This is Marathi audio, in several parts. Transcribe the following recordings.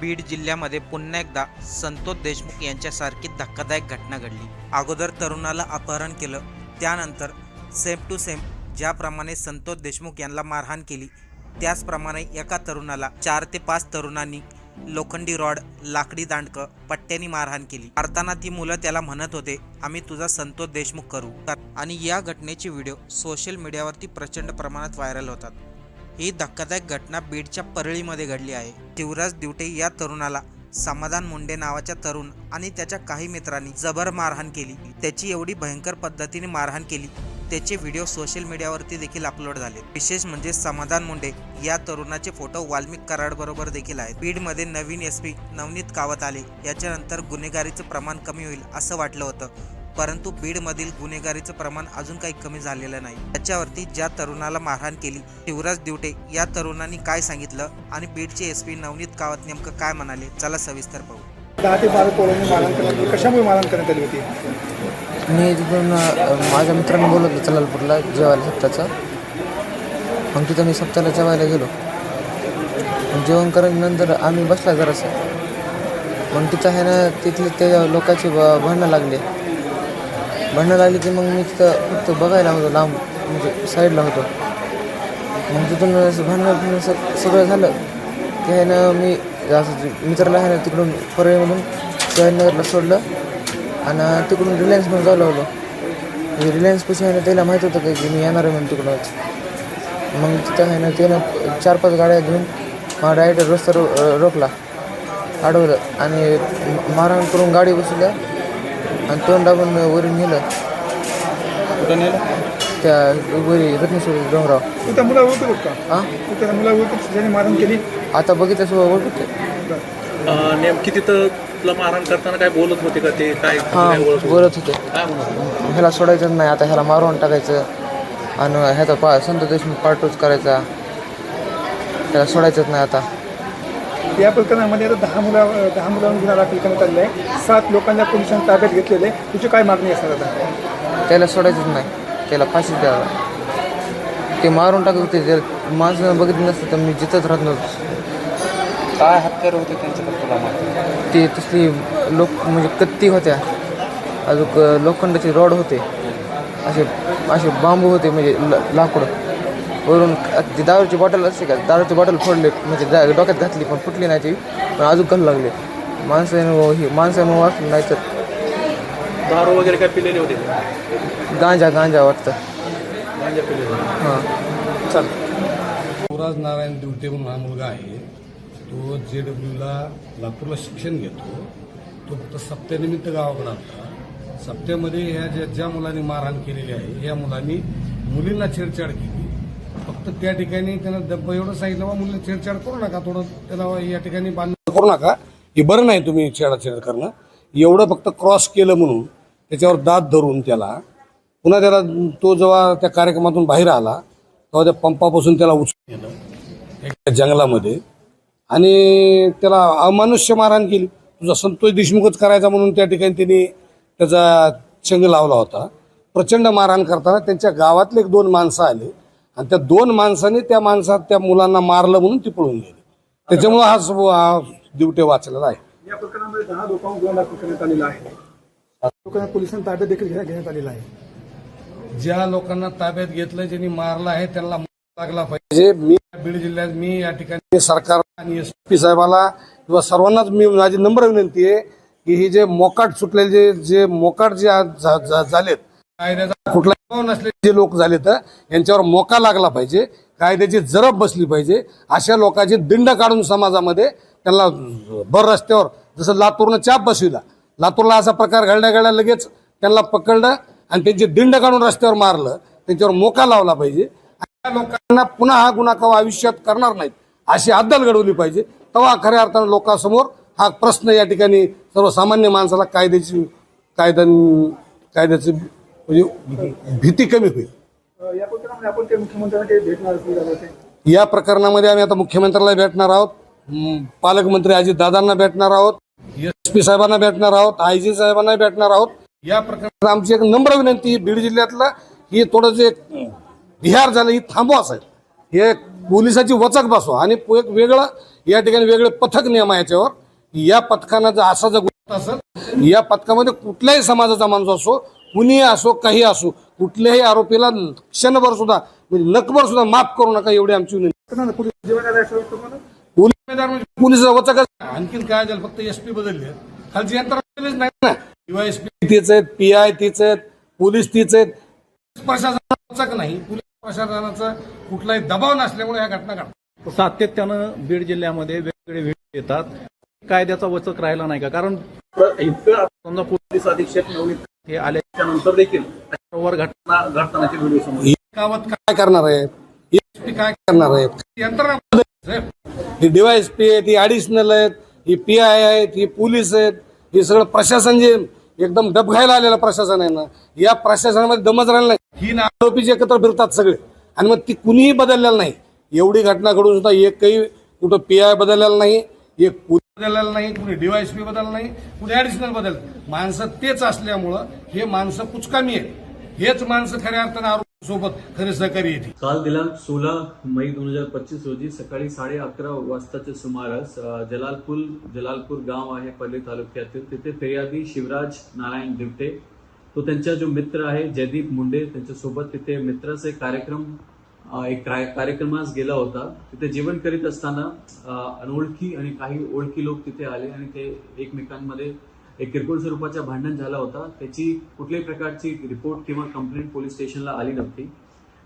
बीड जिल्ह्यामध्ये पुन्हा एकदा संतोष देशमुख यांच्यासारखी धक्कादायक घटना घडली. अगोदर तरुणाला अपहरण केलं त्यानंतर सेम टू सेम ज्याप्रमाणे संतोष देशमुख यांना मारहाण केली त्याचप्रमाणे एका तरुणाला चार ते पाच तरुणांनी लोखंडी रॉड लाकडी दांडकं पट्ट्यानी मारहाण केली. मारताना ती मुलं त्याला म्हणत होते आम्ही तुझा संतोष देशमुख करू. आणि या घटनेचे व्हिडिओ सोशल मीडियावरती प्रचंड प्रमाणात व्हायरल होतात. ही धक्कादायक घटना बीडच्या परळीमध्ये घडली आहे. शिवराज दिवटे या तरुणाला समाधान मुंडे नावाच्या तरुण आणि त्याच्या काही मित्रांनी जबर मारहाण केली. त्याची एवढी भयंकर पद्धतीने मारहाण केली त्याचे व्हिडिओ सोशल मीडियावरती देखील अपलोड झाले. विशेष म्हणजे समाधान मुंडे या तरुणाचे फोटो वाल्मिक कराड बरोबर देखील आहेत. बीडमध्ये नवीन एस पी नवनीत कावत आले याच्यानंतर गुन्हेगारीचं प्रमाण कमी होईल असं वाटलं होतं. परंतु बीडमधील गुन्हेगारीचं प्रमाण अजून काही कमी झालेलं नाही. त्याच्यावरती ज्या तरुणाला मारहाण केली शिवराज दिवटे या तरुणांनी काय सांगितलं आणि बीडचे एस पी नवनीत कावत नेमकं काय म्हणाले? चला सविस्तर पाहू. दहा ते बारा पोरांनी मारहाण करण्यात आली कशामुळे मारहाण करण्यात आली होती? मी तिथून माझ्या मित्रांनी बोलवलं चलालपूरला जेवायला सप्ताचं. मग तिथं मी सप्ताला जेवायला गेलो. जेवण करून आम्ही बसला जरासं. मग तिथं आहे ना तिथले त्या लोकांची भांडणं लागले. भांडणं लागली की मग मी तिथं फक्त बघायला होतो लांब म्हणजे साईडला होतो. मग तिथून असं भांडणं सगळं झालं. की आहे ना मी असं मित्राला आहे ना तिकडून म्हणून शिवाजीनगरला सोडलं आणि तिकडून रिलायन्स म्हणून जाऊ लागलो. म्हणजे रिलायन्सपाशी आहे ना त्याला माहीत होतं का की मी येणार आहे म्हणून तिकडूनच मग तिथं आहे ना त्यानं चार पाच गाड्या घेऊन मला डायरेक्ट रस्ता रो रोखला. अडवलं आणि मारहाण करून गाडी बसवल्या. आणि तोंड दाबून वरून नेलं. कुठं नेलं? त्या वरी रत्नेश्वर डोंगराव. तू त्या मुला ओळखत होत का? हां तू त्या मुला ओळखत ज्याने मारहाण केली? आता बघितलं सुद्धा ओळखते अं, नेमकी तिथं तुला मारहाण करताना काय बोलत होते का ते? काय हां काय बोलत होते? बोलत होते. काय म्हणत होते? ह्याला सोडायचं नाही आता ह्याला मारून टाकायचं. आणि ह्याचा पा संत देशमुख पार्टूच करायचा. त्याला सोडायचंच नाही आता. या प्रकरणामध्ये आता दहा मुला दहा मुलांवर गुन्हा दाखल करण्यात आलेला आहे. सात लोकांना पोलिसांनी ताब्यात घेतलेले आहे. तुझी काय मागणी असणार आता? त्याला सोडायचंच नाही. त्याला फाशीच द्यावा ते मारून टाकत होते. जर माणसं बघितलं नसतं तर मी जिथंच राहत नव्हतो. काय हत्यार होते त्यांच्याकडे तुला माहिती ते तसली लोक म्हणजे कत्ती होत्या. अजून लोखंडाचे रॉड होते. असे असे बांबू होते म्हणजे ल लाकूड. वरून ती दारूची बॉटल असते का दारूची बॉटल फोडले म्हणजे दा- डोक्यात घातली पण फुटली नाही ती. पण अजून घालू लागले. माणसानं ही माणसानं वाचलं नाही तर दारू वगैरे काय पिलेले होते? का? गांजा गांजा वाटतं. गांजा पिलेले. हां. चल. शिवराज नारायण दिवटे म्हणून हा मुलगा आहे. तो जे डब्ल्यूला लातूरला शिक्षण घेतो. तो फक्त सप्त्यानिमित्त गावाकडे आला सप्त्यामध्ये ह्या ज्या ज्या मुलांनी मारहाण केलेली आहे या मुलांनी मुलींना छेडछाड केली. तर त्या ठिकाणी त्यानं दब्ब एवढं सांगितलं बा मुलं छेडछाड करू नका थोडं. त्याला या ठिकाणी बांध करू नका. हे बरं नाही तुम्ही छेडाछेड करणं. एवढं फक्त क्रॉस केलं म्हणून त्याच्यावर दात धरून त्याला पुन्हा त्याला तो जेव्हा त्या कार्यक्रमातून बाहेर आला तेव्हा त्या पंपापासून त्याला उचलून गेलं एका जंगलामध्ये. आणि त्याला अमानुष्य मारहाण केली. तुझा संतोष देशमुखच करायचा म्हणून त्या ठिकाणी त्यांनी त्याचा चंग लावला होता. प्रचंड मारहाण करताना त्यांच्या गावातले एक दोन माणसं आले. आणि त्या दोन माणसांनी त्या माणसात त्या मुलांना मारलं म्हणून ती पळून गेली. त्याच्यामुळं हा हा दिवटे वाचलेला आहे. या प्रकरणामध्ये दहा लोकांवर गुन्हा दाखल करण्यात आलेला आहे. लोकांना पोलिसांनी ताब्यात देखील घेण्यात घेण्यात आलेला आहे. ज्या लोकांना ताब्यात घेतलं ज्यांनी मारलं आहे त्यांना लागला पाहिजे. मी बीड जिल्ह्यात मी या ठिकाणी सरकार आणि एस पी साहेबाला किंवा सर्वांनाच मी माझी नम्र विनंती आहे की ही जे मोकाट सुटलेले जे जे मोकाट जे आज झा- झा- झालेत कायद्याचा कुठला नसलेले जे लोक झाले तर यांच्यावर मोका लागला पाहिजे कायद्याची जरब बसली पाहिजे अशा लोकांची दिंड काढून समाजामध्ये त्यांना भर रस्त्यावर जसं लातूरनं चाप बसविला. लातूरला असा प्रकार घडल्या घडल्या लगेच त्यांना पकडलं आणि त्यांची दिंड काढून रस्त्यावर मारलं त्यांच्यावर मोका लावला पाहिजे. अशा लोकांना पुन्हा हा गुन्हा कवा आयुष्यात करणार नाहीत अशी अद्दल घडवली पाहिजे. तेव्हा खऱ्या अर्थानं लोकांसमोर हा प्रश्न या ठिकाणी सर्वसामान्य माणसाला कायद्याची कायद्या कायद्याची म्हणजे भीती कमी होईल. या प्रकरणामध्ये आम्ही आता मुख्यमंत्र्याला भेटणार आहोत. पालकमंत्री पालकमंत्री अजितदादांना भेटणार आहोत. एस पी साहेबांना भेटणार आहोत. आय जी साहेबांना भेटणार आहोत. या प्रकरणात आमची एक नम्र विनंती बीड जिल्ह्यातलं ही थोडं जे बिहार झालं ही थांबवा साहेब हे पोलिसाची वचक बसवा. आणि एक वेगळं या ठिकाणी वेगळे पथक नियम आहे याच्यावर. या पथकानं जर असा जर गुन्हा असेल या पथकामध्ये कुठल्याही समाजाचा माणूस असो कुणीही असो काही असो कुठल्याही आरोपीला क्षणभर सुद्धा म्हणजे लकभर सुद्धा माफ करू नका एवढी आमची विनंती. पोलीस म्हणजे पोलीस वचकच आणखीन काय झालं? फक्त एसपी बदलले खालची यंत्रणा नाही ना. डीवायएसपी तीच आहेत पी आय तीच आहेत पोलीस तीच आहेत. प्रशासनाचा नाही. पोलीस प्रशासनाचा कुठलाही दबाव नसल्यामुळे ह्या घटना घडतात. सातत्यानं बीड जिल्ह्यामध्ये वेगवेगळे भेट येतात. कायद्याचा वचक राहिला नाही का? कारण इतकं समजा पोलीस अधीक्षक निवडणूक हे आल्याच्यानंतर देखील त्याच्यावर घटना घडतानाचे व्हिडिओ समोर गावात काय करणार आहेत एसपी काय करणार आहेत यंत्रणा बदलली, साहेब. ही डीवायएसपी आहेत ही ऍडिशनल आहेत ही पी आय आहेत ही पोलीस आहेत हे सगळं प्रशासन जे एकदम डबघायला आलेलं प्रशासन आहे ना या प्रशासनामध्ये दमच राहिला नाही. ही ना आरोपीचे एकत्र फिरतात सगळे आणि मग ती कुणीही बदललेलं नाही. एवढी घटना घडून सुद्धा एकही कुठं पी आय बदललेलं नाही. एक कोणी बदललेलं नाही कुणी डीवायसपी बदल नाही कुणी ऍडिशनल बदल माणसं तेच असल्यामुळं हे माणसं कुचकामी आहेत. हेच माणसं खऱ्या अर्थानं आरोपी सोबत खरे सहकारी येते काल दिनांक सोळा मई दोन हजार पच्चीस रोजी सकाळी साडे अकरा वाजताच्या सुमारास जलालपूर जलालपूर गाव आहे पल्ली तालुक्यातील. तिथे फिर्यादी शिवराज नारायण दिवटे तो त्यांचा जो मित्र आहे जयदीप मुंडे त्यांच्यासोबत तिथे मित्राचे कार्यक्रम एक कार्य- कार्यक्रमास गेला होता. तिथे जेवण करीत असताना अनोळखी आणि काही ओळखी लोक तिथे आले आणि ते एकमेकांमध्ये एक किरकोळ स्वरूपाचा भांडण झाला होता. त्याची कुठल्याही प्रकारची रिपोर्ट किंवा कंप्लेंट पोलीस स्टेशनला आली नव्हती.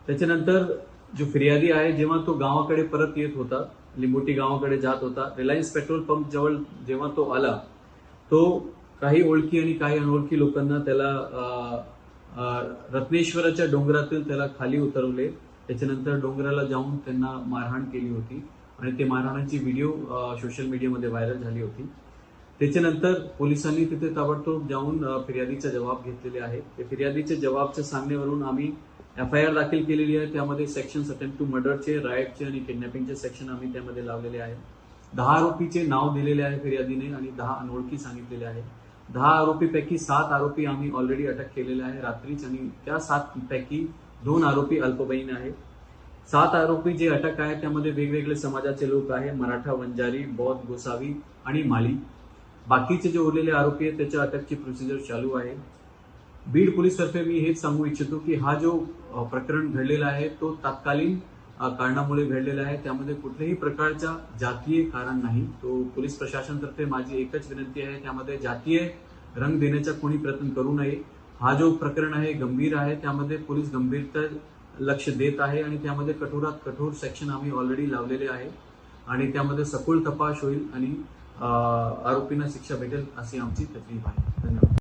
त्याच्यानंतर जो फिर्यादी आहे जेव्हा तो गावाकडे परत येत होता लिंबोटी गावाकडे जात होता रिलायन्स पेट्रोल पंप जवळ जेव्हा तो आला तो काही ओळखी आणि काही अनोळखी लोकांना त्याला रत्नेश्वराच्या डोंगरातील त्याला खाली उतरवले. त्याच्यानंतर डोंगराला जाऊन त्यांना मारहाण केली होती. आणि ते मारहाणाची व्हिडिओ सोशल मीडियामध्ये व्हायरल झाली होती. त्याच्यानंतर पोलिसांनी तिथे ताबडतोब जाऊन फिर्यादीचा जबाब घेतलेले आहे. ते फिर्यादीच्या जबाबच्या सांगण्यावरून आम्ही एफ आय आर दाखल केलेली आहे. त्यामध्ये सेक्शन अटेम्प्ट टू मर्डरचे रायटचे आणि किडनॅपिंगचे सेक्शन आम्ही त्यामध्ये लावलेले आहे. दहा आरोपीचे नाव दिलेले आहे फिर्यादीने आणि दहा अनोळखी सांगितलेले आहे. दहा आरोपीपैकी सात आरोपी आम्ही ऑलरेडी अटक केलेले आहे. रात्रीच आणि त्या सात पैकी दोन आरोपी अल्पवयीन आहे सात आरोपी जे अटक आहे त्यामध्ये वेगवेगळे समाजाचे लोक आहे मराठा वंजारी बौद्ध गोसावी आणि माली. बाकीचे जे उरलेले आरोपी आहेत त्याच्या अटकची प्रोसिजर चालू आहे. बीड पोलीसतर्फे मी हेच सांगू इच्छितो की हा जो प्रकरण घडलेला आहे तो तात्कालीन कारणामुळे घडलेला आहे. त्यामध्ये कुठल्याही प्रकारचा जातीय कारण नाही. तो पोलीस प्रशासनतर्फे माझी एकच विनंती आहे त्यामध्ये जातीय रंग देण्याचा कोणी प्रयत्न करू नये. हा जो प्रकरण आहे गंभीर आहे त्यामध्ये पोलीस गंभीरता लक्ष देत आहे आणि त्यामध्ये कठोरात कठोर सेक्शन आम्ही ऑलरेडी लावलेले आहे. आणि त्यामध्ये सखोल तपास होईल आणि आरोपींना शिक्षा भेटेल अशी आमची तकलीफ आहे. धन्यवाद.